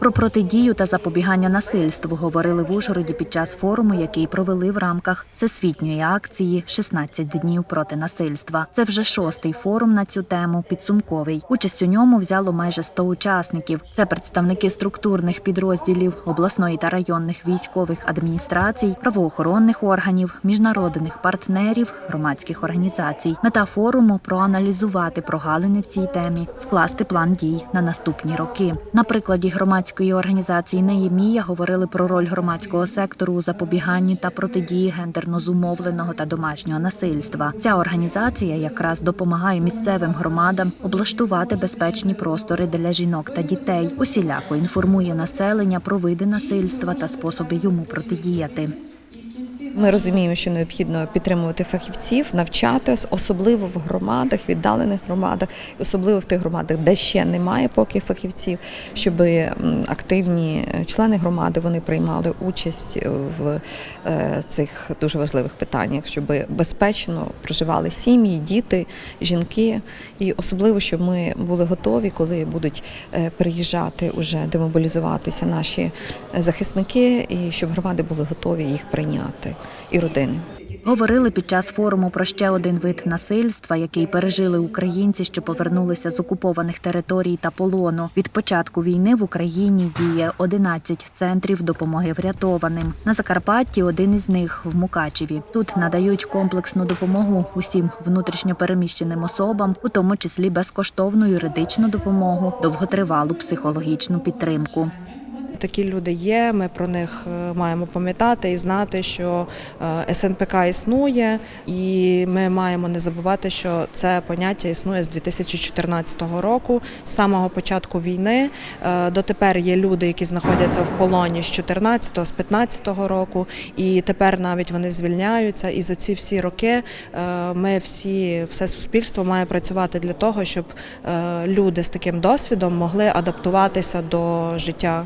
Про протидію та запобігання насильству говорили в Ужгороді під час форуму, який провели в рамках всесвітньої акції «16 днів проти насильства. Це вже шостий форум на цю тему, підсумковий. Участь у ньому взяло майже 100 учасників. Це представники структурних підрозділів обласної та районних військових адміністрацій, правоохоронних органів, міжнародних партнерів, громадських організацій. Мета форуму проаналізувати прогалини в цій темі, скласти план дій на наступні роки. На прикладі громадської організації Неємія говорили про роль громадського сектору у запобіганні та протидії гендерно зумовленого та домашнього насильства. Ця організація якраз допомагає місцевим громадам облаштувати безпечні простори для жінок та дітей. Усіляко інформує населення про види насильства та способи йому протидіяти. Ми розуміємо, що необхідно підтримувати фахівців, навчати, особливо в громадах, віддалених громадах, особливо в тих громадах, де ще немає поки фахівців, щоб активні члени громади вони приймали участь в е, цих дуже важливих питаннях, щоб безпечно проживали сім'ї, діти, жінки, і особливо, щоб ми були готові, коли будуть е, приїжджати уже демобілізуватися наші захисники, і щоб громади були готові їх прийняти і родини. Говорили під час форуму про ще один вид насильства, який пережили українці, що повернулися з окупованих територій та полону. Від початку війни в Україні діє 11 центрів допомоги врятованим. На Закарпатті один із них в Мукачеві. Тут надають комплексну допомогу усім внутрішньопереміщеним особам, у тому числі безкоштовну юридичну допомогу, довготривалу психологічну підтримку. Такі люди є. Ми про них е, маємо пам'ятати і знати, що е, СНПК існує, і ми маємо не забувати, що це поняття існує з 2014 року, з самого початку війни. Е, Дотепер є люди, які знаходяться в полоні з 14 з 15 року, і тепер навіть вони звільняються. І за ці всі роки ми всі, все суспільство має працювати для того, щоб люди з таким досвідом могли адаптуватися до життя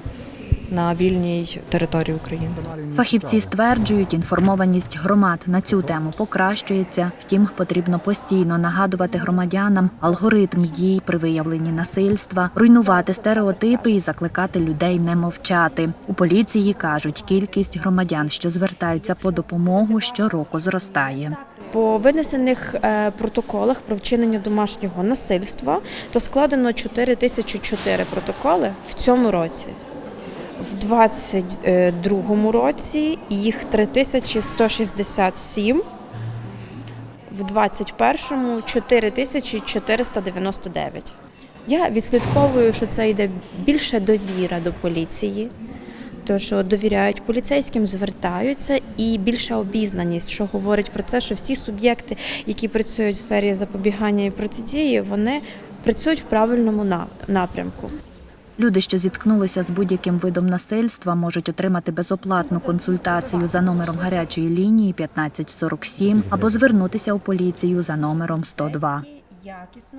на вільній території України. Фахівці стверджують, інформованість громад на цю тему покращується. Втім, потрібно постійно нагадувати громадянам алгоритм дій при виявленні насильства, руйнувати стереотипи і закликати людей не мовчати. У поліції кажуть, кількість громадян, що звертаються по допомогу, щороку зростає. По винесених е, протоколах про вчинення домашнього насильства то складено 4004 протоколи в цьому році. В 2022 році їх 3167, в 2021 4499. Я відслідковую, що це йде більше довіра до поліції, то що довіряють поліцейським, звертаються, і більша обізнаність, що говорить про це, що всі суб'єкти, які працюють в сфері запобігання і протидії, вони працюють в правильному напрямку. Люди, що зіткнулися з будь-яким видом насильства, можуть отримати безоплатну консультацію за номером гарячої лінії 1547 або звернутися у поліцію за номером 102. Якісно